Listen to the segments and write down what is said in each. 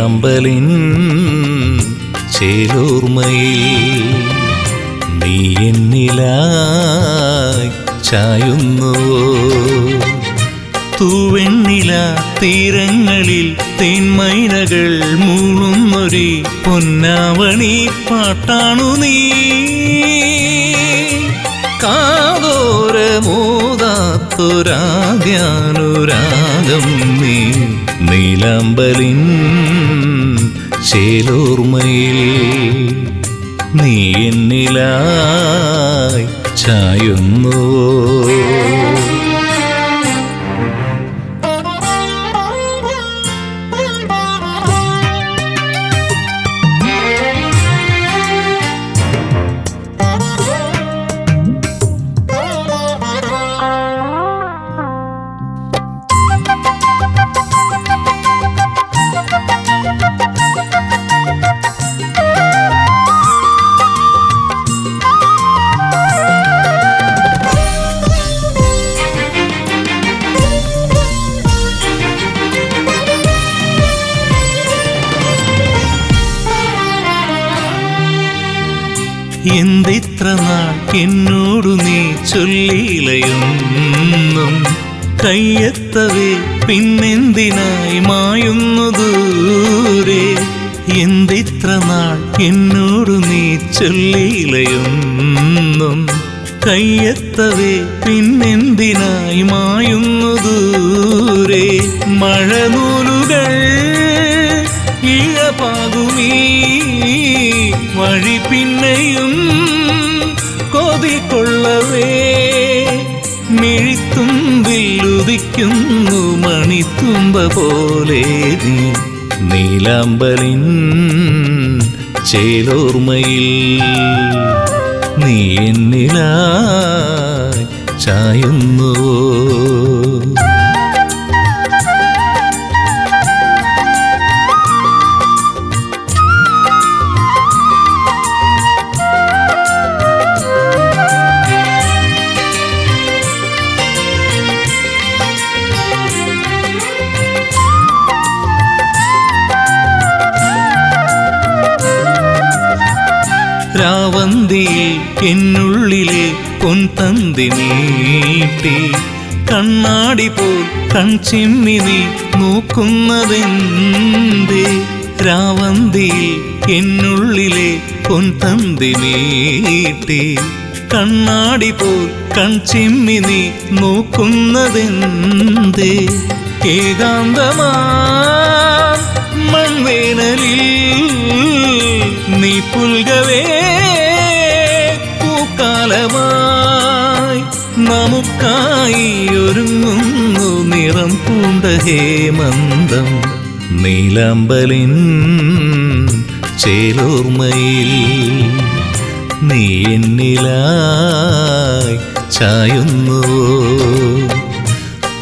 നീലാമ്പലിൻ ചേലോർമയിൽ നീ എന്നിലായി ചായുന്നുവോ തൂവെണ്ണില തീരങ്ങളിൽ തേന്മൈനകൾ മൂളുന്നൊരു പൊന്നാവണി പാട്ടാണു നീ. കാതോരമോദാത്തൊരാദ്യാനുരാഗം നീ. നീലാമ്പലിൻ ചേലോർമയിൽ നീ എന്നിലായി ചായുന്നു. മഴനൂലുകൾ ഇഴപാകുമീ. വഴി പിന്നെയും കൊതിക്കൊള്ളവേ. മിഴിത്തുമ്പിൽ ഉദിക്കുന്നു മണിത്തുമ്പ പോലെ നീ. നീലാമ്പലിൻ ചേലോർമയിൽ നീ എന്നിലായി ചായുന്നുവോ? എന്നുള്ളിലെ പൊൻതന്തി നീട്ടി കണ്ണാടി പോൽ കൺചിമ്മി നീ നോക്കുന്നതെന്തേ? രാവന്തിയിൽ എന്നുള്ളിലെ പൊൻതന്തി നീട്ടി കണ്ണാടി പോൽ കൺചിമ്മി നീ നോക്കുന്നതെന്തേ? ഏകാന്തമാ മൺവേനലിൽ നീ പുൽകവേ പൂക്കാലമായി നമുക്കായി ഒരുങ്ങുന്നു നിറം പൂണ്ട ഹേമന്തം. നീലാമ്പലിൻ ചേലോർമയിൽ നീ ചായുന്നുവോ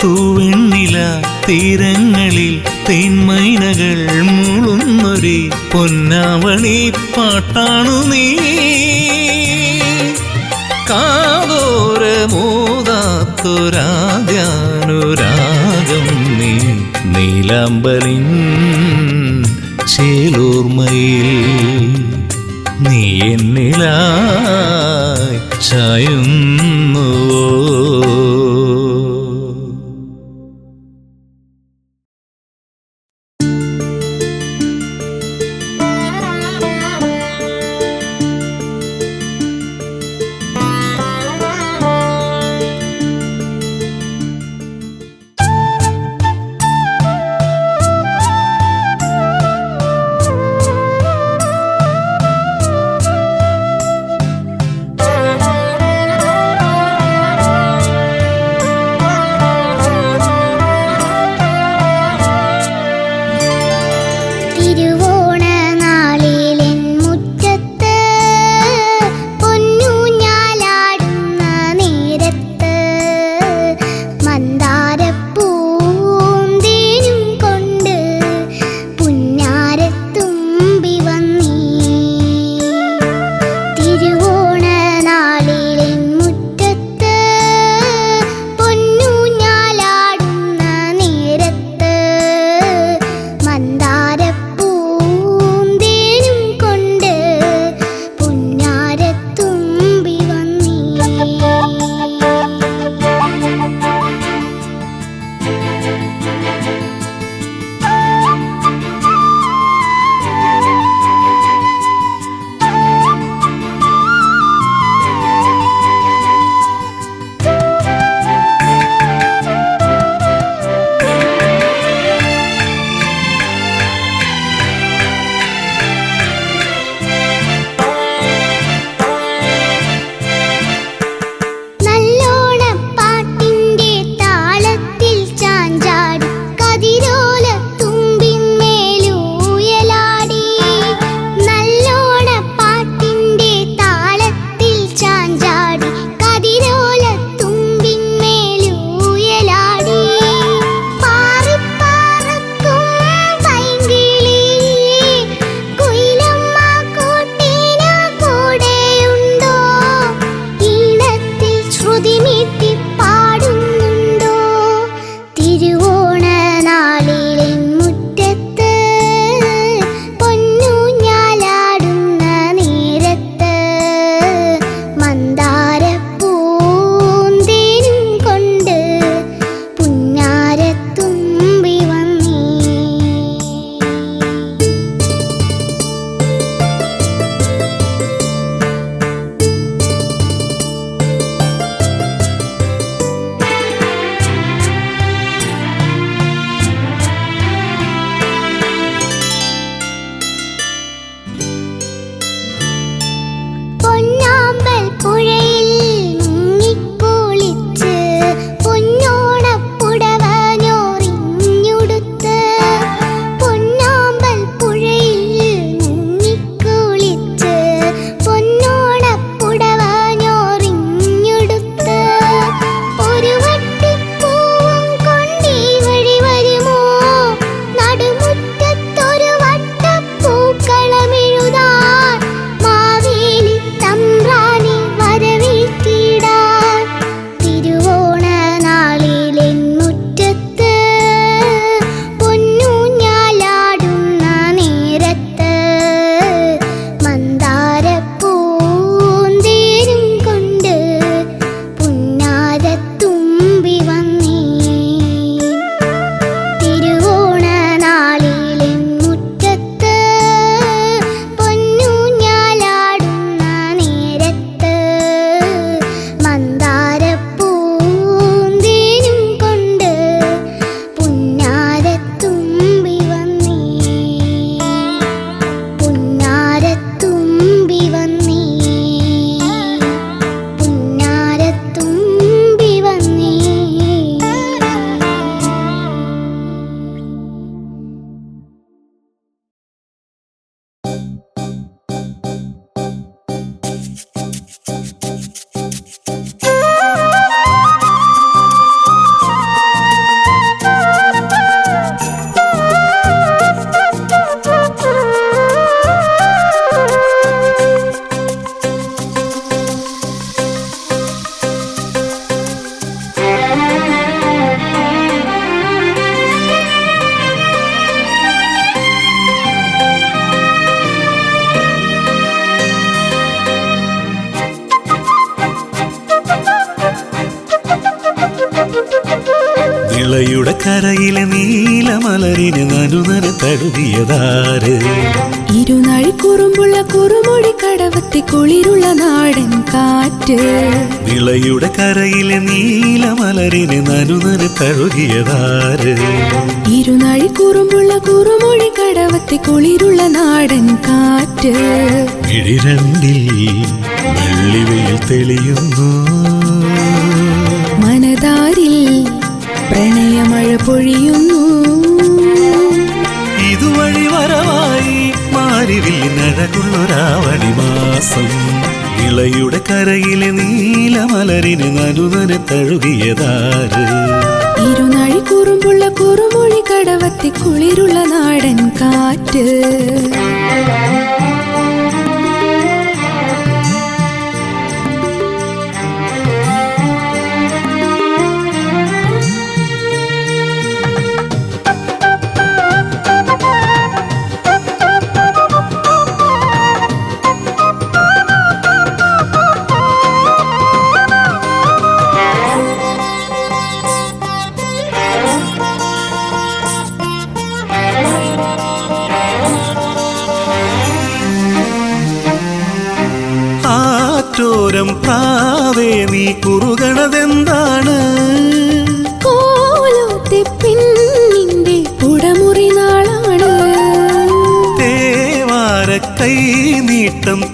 തൂവെണ്ണില തീരങ്ങളിൽ തേന്മൈനകൾ മൂളുന്നൊരു പൊന്നാവണി പാട്ടാണു നീ. കാതോരമോദാത്തൊരാദ്യാനുരാഗം നീ നീലാമ്പലിൻ ചേലൂർമയിൽ നീ എന്നിലായി ചായുന്നുവോ? കുറുമ്പുള്ള കുറുമൊഴി കടവത്തി കുളിരുള്ള നാടൻ കാറ്റ്. വിളയുടെ കരയിലെ നീലമലരിനെ നനുനന് തഴുകിയതാര് ഇരുനാഴി കുറുമ്പുള്ള കുറുമൊഴി കടവത്തി കുളിരുള്ള നാടൻ കാറ്റ്. ഇഴിരണ്ടിൽ വെള്ളിവയിൽ തെളിയുന്നു. മനതാരിൽ പ്രണയമഴ പൊഴിയുന്നു. മാരിവില്ലിനഴകുള്ളൊരാവണി മാസം. ഇളയുടെ കരയിലെ നീലമലരിന് നനുനന തഴുകിയതാര്? ഇരുനാഴി കുറുമ്പുള്ള കുറുമൊഴി കടവത്തി കുളിരുള്ള നാടൻ കാറ്റ്.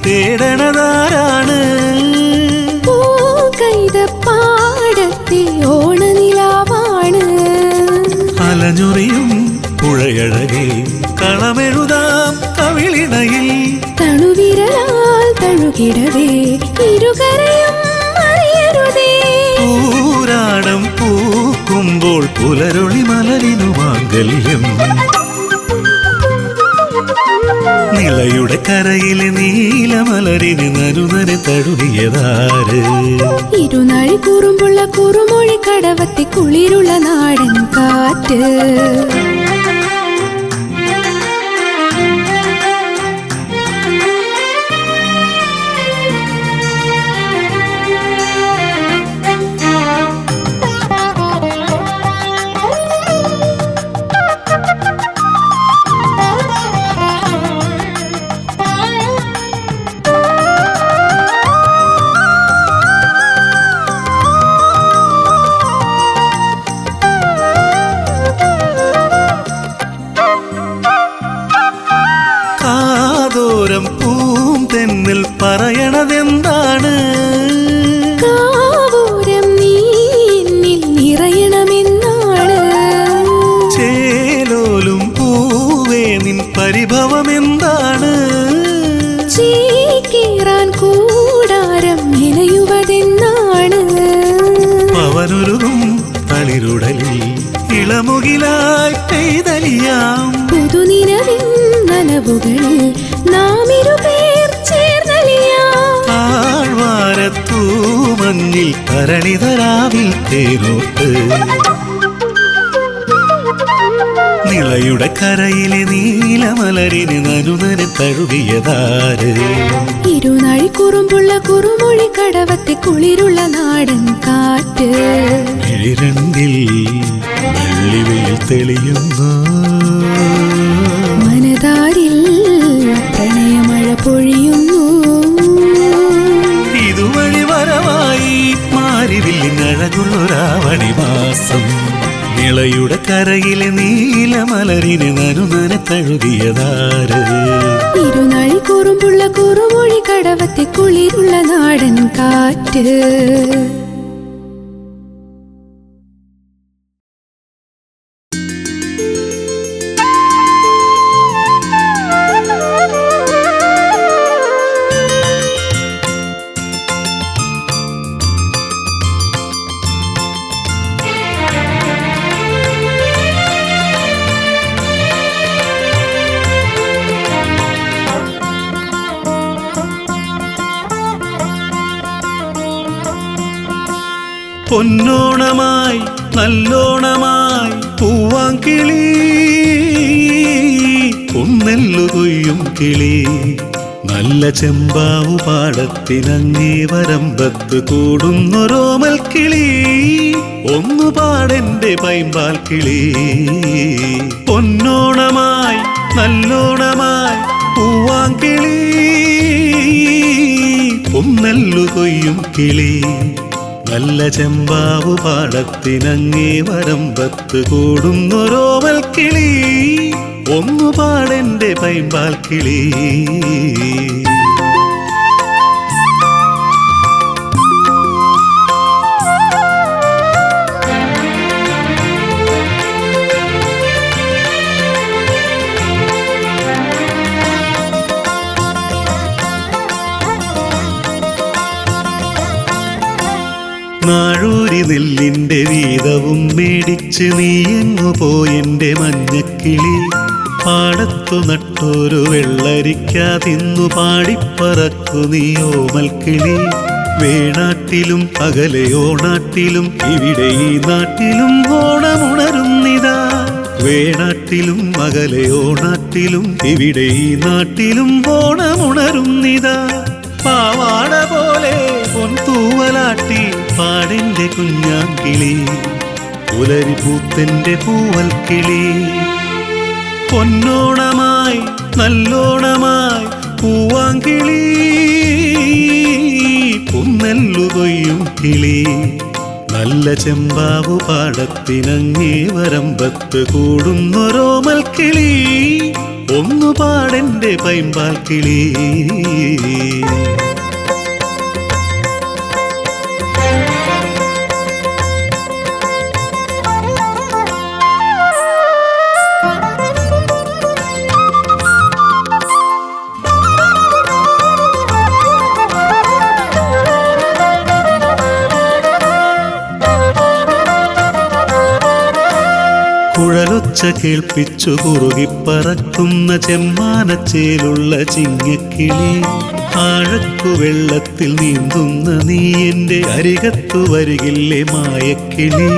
തേടണതാരാണ്? പാടത്തി ഓണനിലാവാണ്. അലഞ്ഞുറിയും പുഴയഴകെ കളമെഴുതാം കവിളിണയിൽ. തണുവിരലാൽ തഴുകിടവേ ഇരുകരയും അറിയരുതേ. പൂരാടം പൂക്കുമ്പോൾ പുലരൊളി മലരിനു മാംഗല്യം. നിളയുടെ കരയിലെ നീലമലരിന് നരുനരെ തഴുകിയതാര്? ഇരുനാഴി കുറുമ്പുള്ള കുറുമൊഴി കടവത്തി കുളിരുള്ള നാടൻ കാറ്റ്. കാതോരം പൂം തെന്നിൽ പറയണതെന്താണ്? കാവൂരം നീ എന്നിൽ നിറയണമെന്നാണ്. ചേലോലും പൂവേ നിൻ പരിഭവമെന്താണ്? ചീക്കീറാൻ കൂടാരം നിലയുവതെന്നാണ് പവനുരുകും തളിരുടലിൽ ഇളമുകിലായി പെയ്തലിയാം. പുതുനിലവിൻ നനവുകളിൽ മഞ്ഞിൽ തരളിതരാവിൽ തേരോട്ട് നിളയുടെ കരയിലെ നീലമലരിന് നനുനരെ തഴുകിയതാര്? ഇരുനാഴി കുറുമ്പുള്ള കുറുമൊഴി കടവത്തെ കുളിരുള്ള നാടൻ കാറ്റ്. ഇഴിരണ്ടിൽ വെള്ളിവെയിൽ തെളിയുന്നു. നിളയുടെ കരയിലെ നീലമലരിനെ നനുനന തഴുകിയതാര്? ഇരുനാഴി കുറുമ്പുള്ള കുറുമൊഴി കടവത്തെ കുളിരുള്ള നാടൻ കാറ്റ്. പൊന്നോണമായി നല്ലോണമായി പൂവാങ്കിളി പൊന്നെല്ലു കൊയ്യും കിളി. നല്ല ചെമ്പാവു പാടത്തിനങ്ങേ വരമ്പത്ത് കൂടുന്നൊരോമൽ കിളി. ഒന്നു പാടെന്റെ പൈമ്പാൽ കിളി. പൊന്നോണമായി നല്ലോണമായി പൂവാങ്കിളി പൊന്നല്ലു കൊയ്യും കിളി. നല്ല ചെമ്പാവു പാടത്തിനങ്ങേ വരമ്പത്ത് കൂടുന്നൊരോവൽ കിളി. ഒന്നു പാടെന്റെ പൈമ്പാൽ കിളി. നാഴൂരി നെല്ലിന്റെ വീതവും മേടിച്ച് നീ എങ്ങു പോയെന്റെ മഞ്ഞക്കിളി? പാടത്തു നട്ടൊരു വെള്ളരിക്കാതിന്നു പാടിപ്പറക്കു നീ ഓമൽക്കിളി. വേണാട്ടിലും അകലെയോണാട്ടിലും ഇവിടെ ഈ നാട്ടിലും ഓണമുണരുന്നിതാ വേണാട്ടിലും അകലെയോണാട്ടിലും ഇവിടെ ഈ നാട്ടിലും ഓണമുണരുന്നിതാ പാവാട പോലെ പൊൻതൂവലാട്ടി പാടിന്റെ കുഞ്ഞാങ്കിളി. പുലരി പൂത്തിന്റെ പൂവൽ കിളി പൊന്നോണമായി നല്ലോണമായി പൂവാങ്കിളി. പുന്നെല്ലു കൊയ്യും കിളി. നല്ല ചെമ്പാവു പാടത്തിനങ്ങേ വരമ്പത്ത് കൂടുന്നൊരോമൽ കിളി ഒന്നു പാടെന്റെ പൈമ്പാൽ കിളി കുഴലൊച്ച കേൾപ്പിച്ചു കുറുകിപ്പറക്കുന്ന ചെമ്മാനച്ചേലുള്ള ചിങ്ങക്കിളി. ആഴക്കു വെള്ളത്തിൽ നീന്തുന്ന നീ എന്റെ അരികത്തു വരികില്ലേ മായക്കിളി.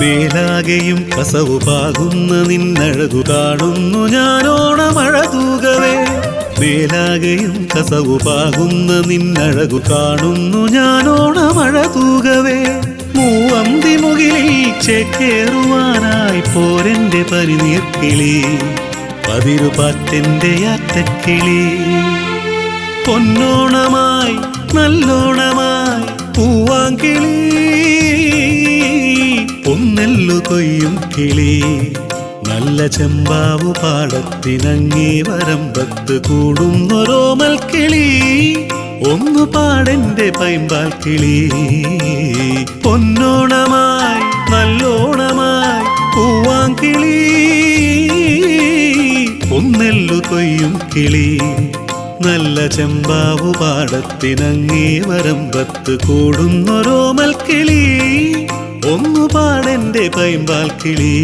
മേലാകെയും കസവുപാകുന്ന നിന്നഴകു കാണുന്നു ഞാനോണമഴതൂകവേ. മേലാകെയും കസവുപാകുന്ന നിന്നഴകു കാണുന്നു ഞാനോണമഴ തൂകവേ മൂവന്തി മുകിലിൽ ചേക്കേറുവാനായി പോരന്റെ പരിനീർക്കിളി. പതിരുപാത്തിന്റെ അത്തക്കിളി പൊന്നോണമായി നല്ലോണമായി പൂവാങ്കിളി പൊന്നെല്ലു കൊയ്യും കിളി. നല്ല ചെമ്പാവു പാടത്തിനങ്ങി വരമ്പത്ത് കൂടുന്നൊരോമൽ കിളി. ഒന്നു പാടെന്റെ പൈമ്പാൽ കിളി. പൊന്നോണമായി നല്ലോണമായി പൂവാങ്കിളി ഒന്നെല്ലു കൊയ്യും കിളി. നല്ല ചെമ്പാവു പാടത്തിനങ്ങേ വരമ്പത്ത് കൂടുന്നൊരോമൽ കിളി. ഒന്നു പാടെന്റെ പൈമ്പാൽ കിളി.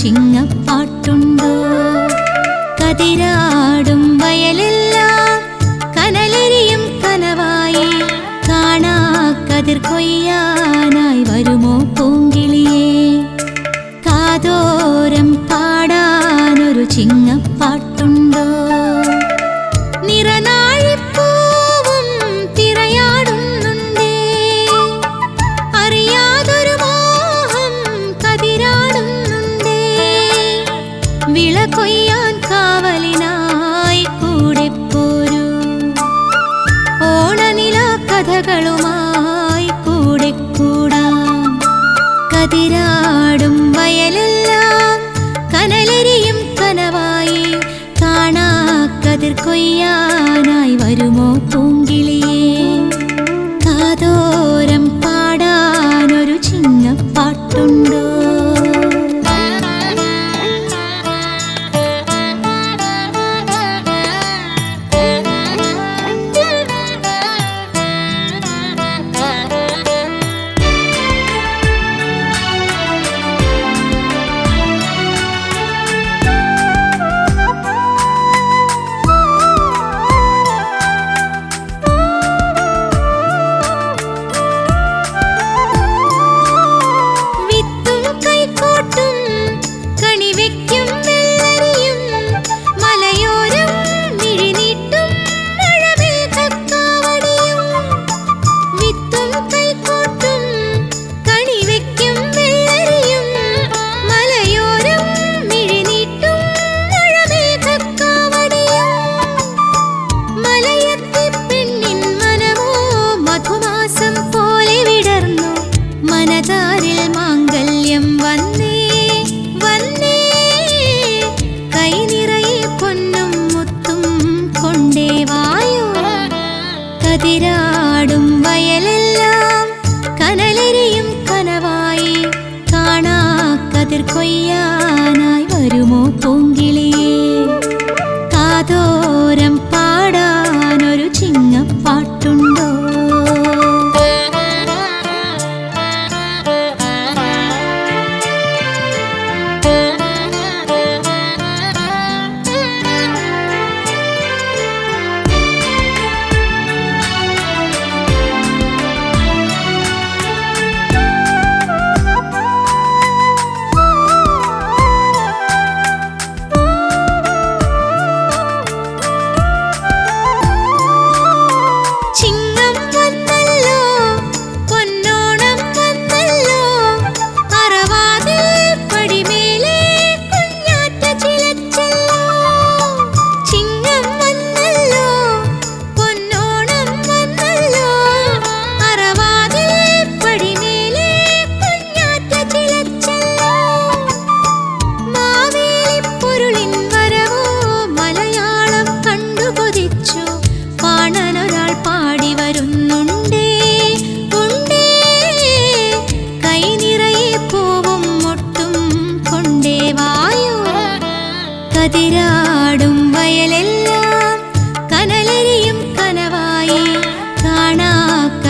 ചിങ്ങപ്പാട്ടുണ്ടോ. കതിരാടും വയലെല്ലാം കനലെരിയും കനവായി. കാണാ കതിർ കൊയ്യാനായി വരുമോ പൂങ്കിളിയേ. കാതോരം പാടാനൊരു ചിങ്ങപ്പ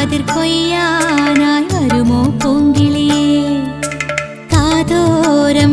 കതിർ കൊയ്യാനായി വരുമോ പൂങ്കിളിയേ? കാതോരം